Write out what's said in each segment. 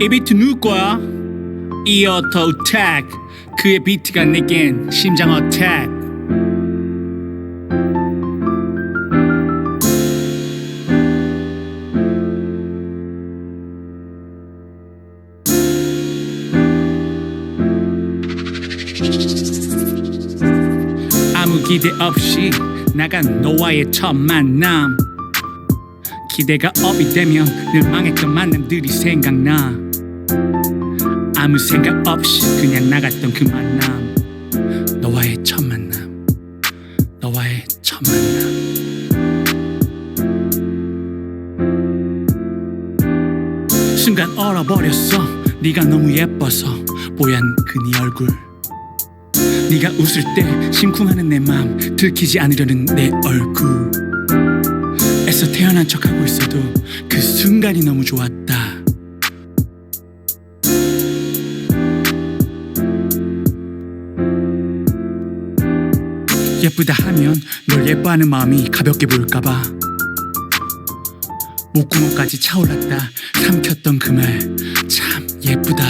이 비트 누구 거야? 이어터 어택 그의 비트가 내겐 심장 어택 아무 기대 없이 나간 너와의 첫 만남. 기대가 업이 되면 늘 망했던 만남들이 생각나 아무 생각 없이 그냥 나갔던 그 만남. 너와의 첫 만남. 너와의 첫 만남. 순간 얼어버렸어. 네가 너무 예뻐서 뽀얀 그 네 얼굴. 네가 웃을 때 심쿵하는 내 맘 들키지 않으려는 내 얼굴. 애써 태어난 척하고 있어도 그 순간이 너무 좋았다 예쁘다 하면 널 예뻐하는 마음이 가볍게 보일까봐. 목구멍까지 차올랐다. 삼켰던 그 말 참 예쁘다.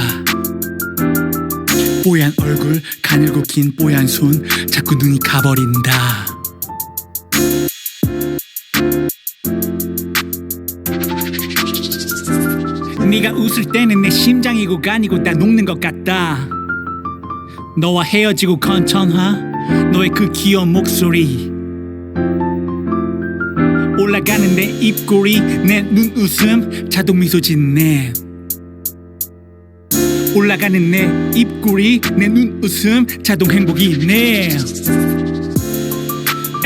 뽀얀 얼굴 가늘고 긴 뽀얀 손 자꾸 눈이 가버린다. 네가 웃을 때는 내 심장이 고간이고 다 녹는 것 같다 너와 헤어지고 건 전화 너의 그 귀여운 목소리. 올라가는 내 입꼬리 내 눈웃음 자동 미소 짓네. 올라가는 내 입꼬리 내 눈웃음 자동 행복이 네.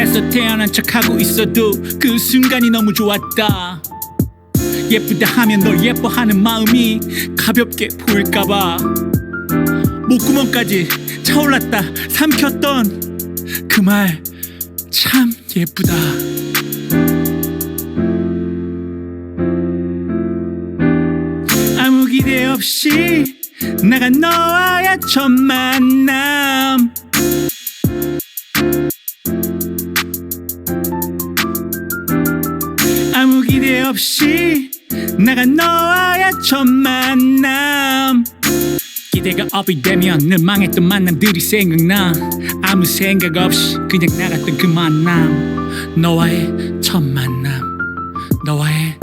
애써 태어난 척하고 있어도 그 순간이 너무 좋았다. 예쁘다 하면 널 예뻐하는 마음이 가볍게 보일까봐 목구멍까지 차올랐다 삼켰던 그 말 참 예쁘다. 아무 기대 없이 나간 너와의 첫 만남. 아무 기대 없이 나간 너와의 첫 만남 기대가 업이 되면 늘 망했던 만남들이 생각나. 아무 생각 없이 그냥 나갔던 그 만남. 너와의 첫 만남. 너와의